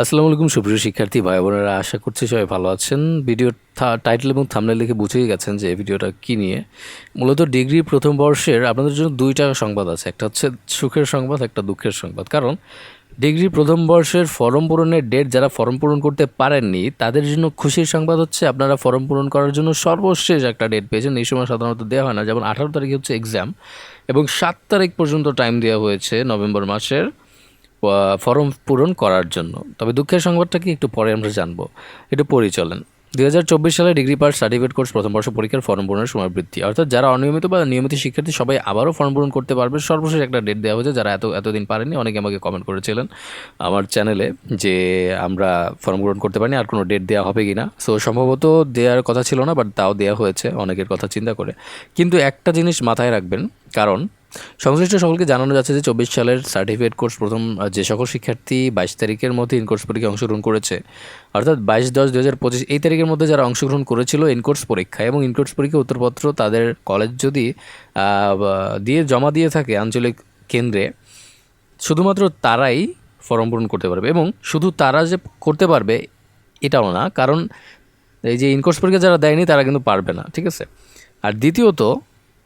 আসসালামু আলাইকুম, সুপ্রিয় শিক্ষার্থী ভাই বোনেরা, আশা করছি সবাই ভালো আছেন। ভিডিও টাইটেল এবং থামনেল দেখে বুঝেই গেছেন যে ভিডিওটা কী নিয়ে। মূলত ডিগ্রি প্রথম বর্ষের আপনাদের জন্য দুইটা সংবাদ আছে, একটা হচ্ছে সুখের সংবাদ, একটা দুঃখের সংবাদ। কারণ ডিগ্রি প্রথম বর্ষের ফর্ম পূরণের ডেট যারা ফর্ম পূরণ করতে পারেননি, তাদের জন্য খুশির সংবাদ হচ্ছে আপনারা ফর্ম পূরণ করার জন্য সর্বশেষ একটা ডেট পেয়েছেন। এই সময় সাধারণত দেওয়া হয় না, যেমন আঠারো তারিখে হচ্ছে এক্সাম এবং সাত তারিখ পর্যন্ত টাইম দেওয়া হয়েছে নভেম্বর মাসের। ফর্ম পূরণ করার জন্য। তবে দুঃখের সংবাদটা কি একটু পরে আমরা জানব। একটু পড়ি চলেন। দুই হাজার চব্বিশ সালে ডিগ্রি পাস সার্টিফিকেট কোর্স প্রথম বর্ষ পরীক্ষার ফর্ম পূরণের সময় বৃদ্ধি অর্থাৎ যারা অনিয়মিত বা নিয়মিত শিক্ষার্থী, সবাই আবারও ফর্ম পূরণ করতে পারবে। সর্বশেষ একটা ডেট দেওয়া হয়েছে, যারা এত, এতদিন পারেনি অনেকে আমাকে কমেন্ট করেছিলেন আমার চ্যানেলে যে আমরা ফর্ম পূরণ করতে পারিনি, আর কোনো ডেট দেওয়া হবে কি না সো সম্ভবত দেওয়ার কথা ছিল না বাট তাও দেওয়া হয়েছে, অনেকের কথা চিন্তা করে। কিন্তু একটা জিনিস মাথায় রাখবেন, কারণ সংশ্লিষ্ট সকলকে জানানো যাচ্ছে যে চব্বিশ সালের সার্টিফিকেট কোর্স প্রথম যে সকল শিক্ষার্থী বাইশ তারিখের মধ্যে ইনকোর্স পরীক্ষায় অংশগ্রহণ করেছে, অর্থাৎ বাইশ দশ দু হাজার পঁচিশ এই তারিখের মধ্যে যারা অংশগ্রহণ করেছিল ইনকোর্স পরীক্ষায় এবং ইনকোর্স পরীক্ষা উত্তরপত্র তাদের কলেজ যদি দিয়ে জমা দিয়ে থাকে আঞ্চলিক কেন্দ্রে, শুধুমাত্র তারাই ফর্ম পূরণ করতে পারবে এবং শুধু তারা যে করতে পারবে এটাও না, কারণ এই যে ইনকোর্স পরীক্ষা যারা দেয়নি তারা কিন্তু পারবে না, ঠিক আছে? আর দ্বিতীয়ত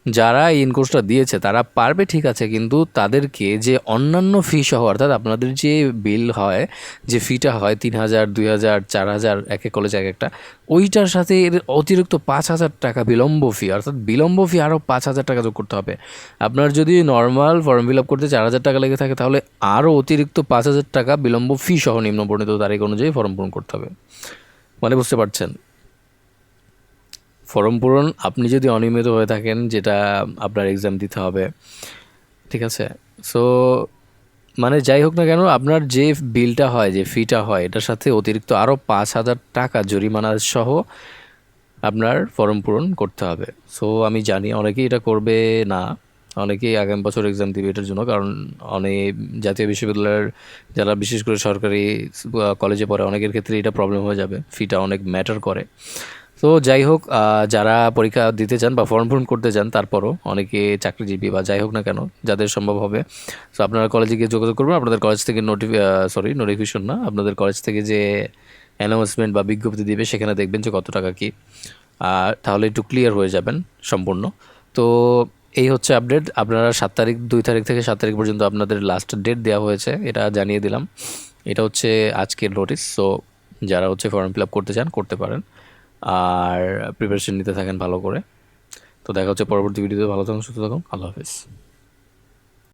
যারা এই ইনকোর্সটা দিয়েছে, তারা পারবে, ঠিক আছে, কিন্তু তাদেরকে যে অন্যান্য ফি সহ, অর্থাৎ আপনাদের যে বিল হয়, যে ফিটা হয়, তিন হাজার, দুই হাজার, চার হাজার, এক এক কলেজ এক একটা, ওইটার সাথে এর অতিরিক্ত পাঁচ হাজার টাকা বিলম্ব ফি অর্থাৎ বিলম্ব ফি আরও পাঁচ হাজার টাকা যোগ করতে হবে। আপনার যদি নর্মাল ফর্ম ফিল আপ করতে চার হাজার টাকা লেগে থাকে, তাহলে আরও অতিরিক্ত পাঁচ হাজার টাকা বিলম্ব ফি সহ নিম্ন বর্ণিত তারিখ অনুযায়ী ফর্ম পূরণ করতে হবে। মানে বুঝতে পারছেন? ফর্ম পূরণ, আপনি যদি অনিয়মিত হয়ে থাকেন, যেটা আপনার এক্সাম দিতে হবে, ঠিক আছে? সো মানে যাই হোক না কেন, আপনার যে বিলটা হয়, যে ফিটা হয়, এটার সাথে অতিরিক্ত আরও পাঁচ হাজার টাকা জরিমানা সহ আপনার ফর্ম পূরণ করতে হবে। সো আমি জানি অনেকেই এটা করবে না। অনেকেই আগামী বছর এক্সাম দিবে এটার জন্য, কারণ অনেক জাতীয় বিশ্ববিদ্যালয়ের যারা বিশেষ করে সরকারি কলেজে পড়ে, অনেকের ক্ষেত্রে এটা প্রবলেম হয়ে যাবে। ফিটা অনেক ম্যাটার করে। তো যাই হোক যারা পরীক্ষা দিতে চান বা ফর্ম পূরণ করতে চান, তারপরও অনেকে চাকরিজীবী বা যাই হোক না কেন, যাদের সম্ভব হবে। তো আপনারা কলেজে গিয়ে যোগাযোগ করবেন। আপনাদের কলেজ থেকে নোটি সরি নোটিফিকেশন না, আপনাদের কলেজ থেকে যে অ্যানাউন্সমেন্ট বা বিজ্ঞপ্তি দিবে, সেখানে দেখবেন যে কত টাকা কী। আর তাহলে একটু ক্লিয়ার হয়ে যাবেন সম্পূর্ণ। তো এই হচ্ছে আপডেট আপনারা সাত তারিখ, দুই তারিখ থেকে সাত তারিখ পর্যন্ত আপনাদের লাস্ট ডেট দেওয়া হয়েছে, এটা জানিয়ে দিলাম। এটা হচ্ছে আজকের নোটিস সো যারা হচ্ছে ফর্ম ফিল আপ করতে চান, করতে পারেন। আর প্রিপারেশন নিতে থাকেন ভালো করে। তো দেখা হচ্ছে পরবর্তী ভিডিওতে। ভালো থাকুন, সুস্থ থাকুন। আল্লাহ হাফিজ।